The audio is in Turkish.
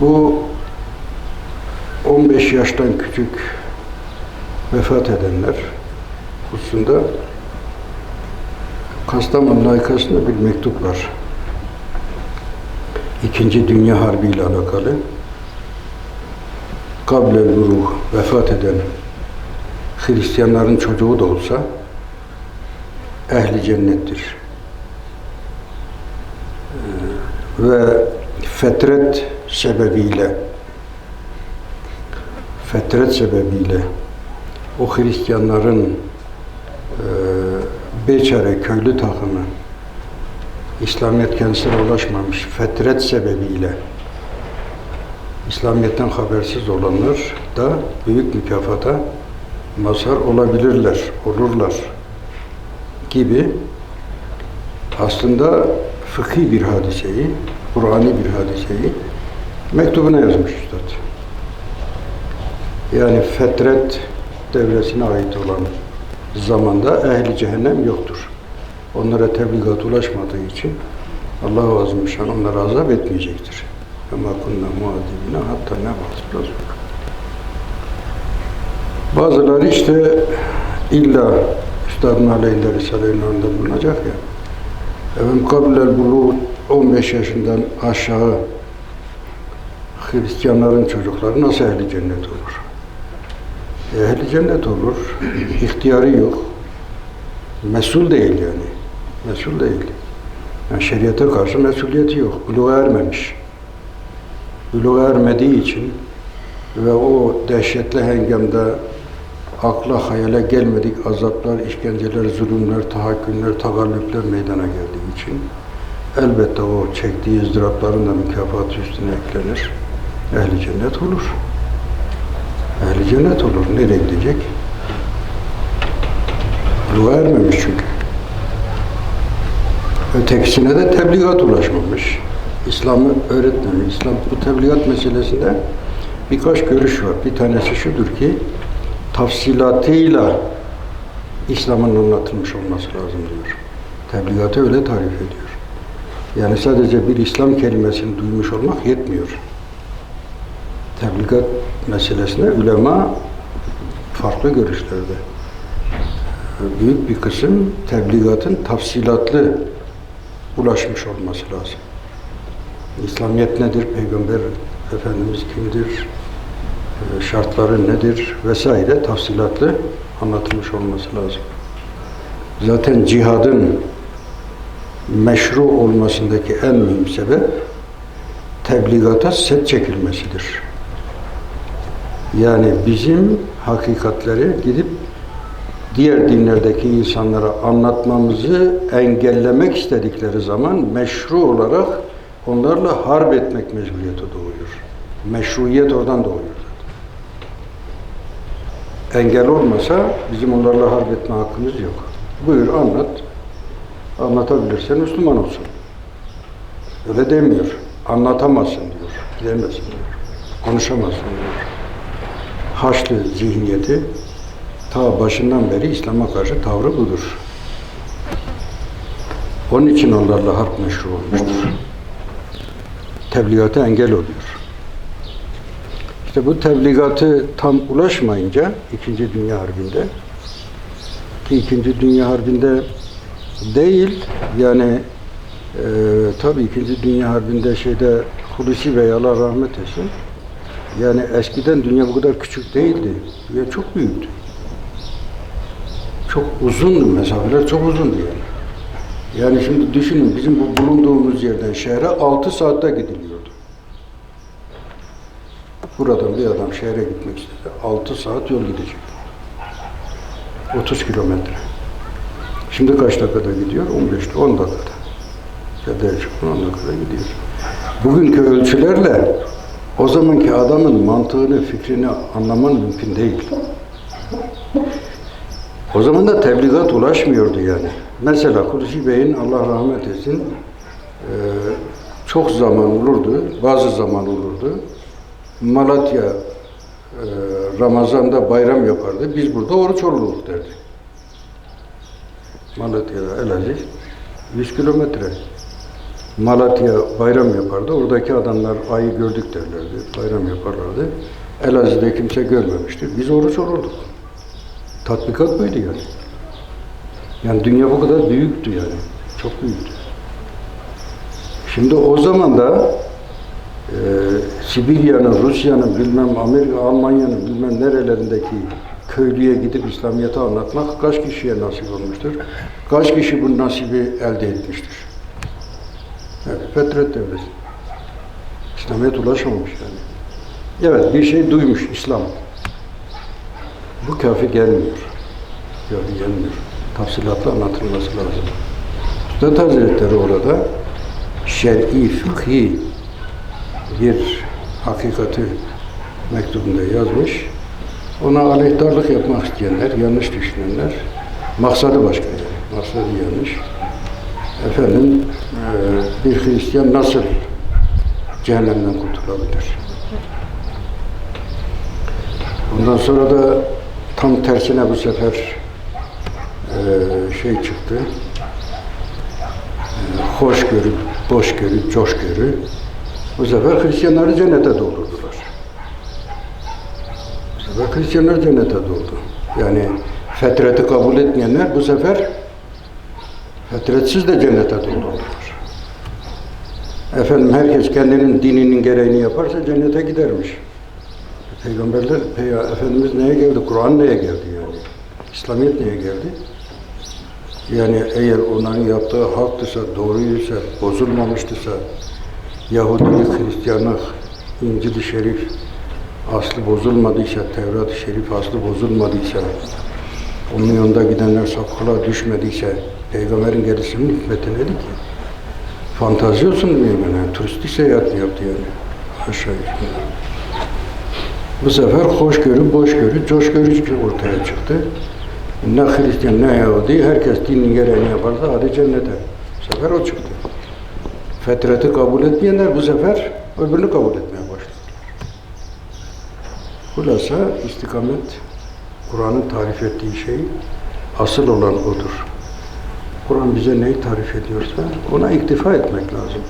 Bu 15 yaştan küçük vefat edenler hususunda Kastamonu layıkasında bir mektup var. İkinci Dünya Harbi ile alakalı. Kablel ruh vefat eden Hristiyanların çocuğu da olsa ehli cennettir. Ee, Ve fetret sebebiyle fetret sebebiyle o Hristiyanların e, beçare köylü takımı İslamiyet kendisine ulaşmamış fetret sebebiyle İslamiyet'ten habersiz olanlar da büyük mükafata mazhar olabilirler, olurlar gibi aslında fıkhi bir hadiseyi, Kur'an'i bir hadiseyi mektubuna yazmış Üstad. Yani fetret devresine ait olan zamanda ehli cehennem yoktur. Onlara tebligat ulaşmadığı için Allah-u Azimüşşan onları azap etmeyecektir. Ama kunna muadibine hatta ne var Bazıları işte illa Üstadın aleyhinde Risale-i bulunacak ya. Efendim kabilel bulu 15 yaşından aşağı Hristiyanların çocukları nasıl ehli cennet olur? E, ehli cennet olur. İhtiyarı yok. Mesul değil yani. Mesul değil. Yani şeriata karşı mesuliyeti yok. Buluğa ermemiş. Buluğa ermediği için ve o dehşetli hengamda akla hayale gelmedik azaplar, işkenceler, zulümler, tahakkümler, tagallüpler meydana geldiği için elbette o çektiği ızdırapların da mükafatı üstüne eklenir. Ehli cennet olur. Ehli cennet olur. Nereye gidecek? Buluğa ermemiş çünkü. Ötekisine de tebligat ulaşmamış. İslam'ı öğretmemiş. İslam bu tebligat meselesinde birkaç görüş var. Bir tanesi şudur ki tafsilatıyla İslam'ın anlatılmış olması lazım diyor. Tebligatı öyle tarif ediyor. Yani sadece bir İslam kelimesini duymuş olmak yetmiyor. Tebligat meselesine ulema farklı görüşlerde. Büyük bir kısım tebligatın tafsilatlı ulaşmış olması lazım. İslamiyet nedir? Peygamber Efendimiz kimdir? şartları nedir vesaire tafsilatlı anlatılmış olması lazım. Zaten cihadın meşru olmasındaki en mühim sebep tebligata set çekilmesidir. Yani bizim hakikatleri gidip diğer dinlerdeki insanlara anlatmamızı engellemek istedikleri zaman meşru olarak onlarla harp etmek mecburiyeti doğuyor. Meşruiyet oradan doğuyor engel olmasa bizim onlarla harp etme hakkımız yok. Buyur anlat. Anlatabilirsen Müslüman olsun. Öyle demiyor. Anlatamazsın diyor. Gidemezsin diyor. Konuşamazsın diyor. Haçlı zihniyeti ta başından beri İslam'a karşı tavrı budur. Onun için onlarla harp meşru olmuştur. Tebliğata engel oluyor. İşte bu tebligatı tam ulaşmayınca İkinci Dünya Harbi'nde ki İkinci Dünya Harbi'nde değil yani e, tabii İkinci Dünya Harbi'nde şeyde Hulusi Bey Allah rahmet etsin yani eskiden dünya bu kadar küçük değildi. Dünya çok büyüktü. Çok uzundu mesafeler çok uzundu yani. Yani şimdi düşünün bizim bu bulunduğumuz yerden şehre 6 saatte gidiliyor. Buradan bir adam şehre gitmek istese 6 saat yol gidecek. 30 kilometre. Şimdi kaç dakikada gidiyor? 15'te 10 dakikada. Ya da 10 dakikada gidiyor. Bugünkü ölçülerle o zamanki adamın mantığını, fikrini anlaman mümkün değil. O zaman da tebligat ulaşmıyordu yani. Mesela Kulusi Bey'in Allah rahmet etsin çok zaman olurdu, bazı zaman olurdu. Malatya e, Ramazan'da bayram yapardı. Biz burada oruç olurduk derdi. Malatya'da Elazi 100 kilometre. Malatya bayram yapardı. Oradaki adamlar ayı gördük derlerdi. Bayram yaparlardı. Elazığ'da kimse görmemişti. Biz oruç olurduk. Tatbikat buydu yani. Yani dünya bu kadar büyüktü yani. Çok büyüktü. Şimdi o zaman da e, Sibirya'nın, Rusya'nın, bilmem Amerika, Almanya'nın bilmem nerelerindeki köylüye gidip İslamiyet'i anlatmak kaç kişiye nasip olmuştur? Kaç kişi bu nasibi elde etmiştir? Evet, Fetret Devleti. İslamiyet ulaşamamış yani. Evet, bir şey duymuş İslam. Bu kafi gelmiyor. Kafi gelmiyor. Tafsilatla anlatılması lazım. Üstad Hazretleri orada şer'i, fıkhi bir hakikati mektubunda yazmış. Ona aleyhtarlık yapmak isteyenler, yanlış düşünenler, maksadı başka yani, maksadı yanlış. Efendim, e, bir Hristiyan nasıl cehennemden kurtulabilir? Ondan sonra da tam tersine bu sefer e, şey çıktı. E, hoşgörü, boşgörü, coşgörü. Bu sefer Hristiyanları cennete doldurdular. Bu sefer Hristiyanlar cennete doldu. Yani fetreti kabul etmeyenler bu sefer fetretsiz de cennete doldurdular. Efendim herkes kendinin dininin gereğini yaparsa cennete gidermiş. Peygamberler, Peygamber Efendimiz neye geldi? Kur'an neye geldi yani? İslamiyet neye geldi? Yani eğer onların yaptığı haktıysa, doğruysa, bozulmamıştıysa, Yahudilik, Hristiyanlık, İncil-i Şerif aslı bozulmadıysa, Tevrat-ı Şerif aslı bozulmadıysa, onun yolunda gidenler sapkala düşmediyse, Peygamberin gerisinin hikmeti nedir ki? Fantazi olsun diye yani, turistik seyahat mi yaptı yani? Aşağı yukarı. Bu sefer hoşgörü, boşgörü, coşgörü ortaya çıktı. Ne Hristiyan ne Yahudi, herkes dinin gereğini yaparsa hadi cennete. Bu sefer o çıktı. Fetreti kabul etmeyenler bu sefer öbürünü kabul etmeye başladılar. Hulasa istikamet, Kur'an'ın tarif ettiği şey asıl olan odur. Kur'an bize neyi tarif ediyorsa ona iktifa etmek lazım.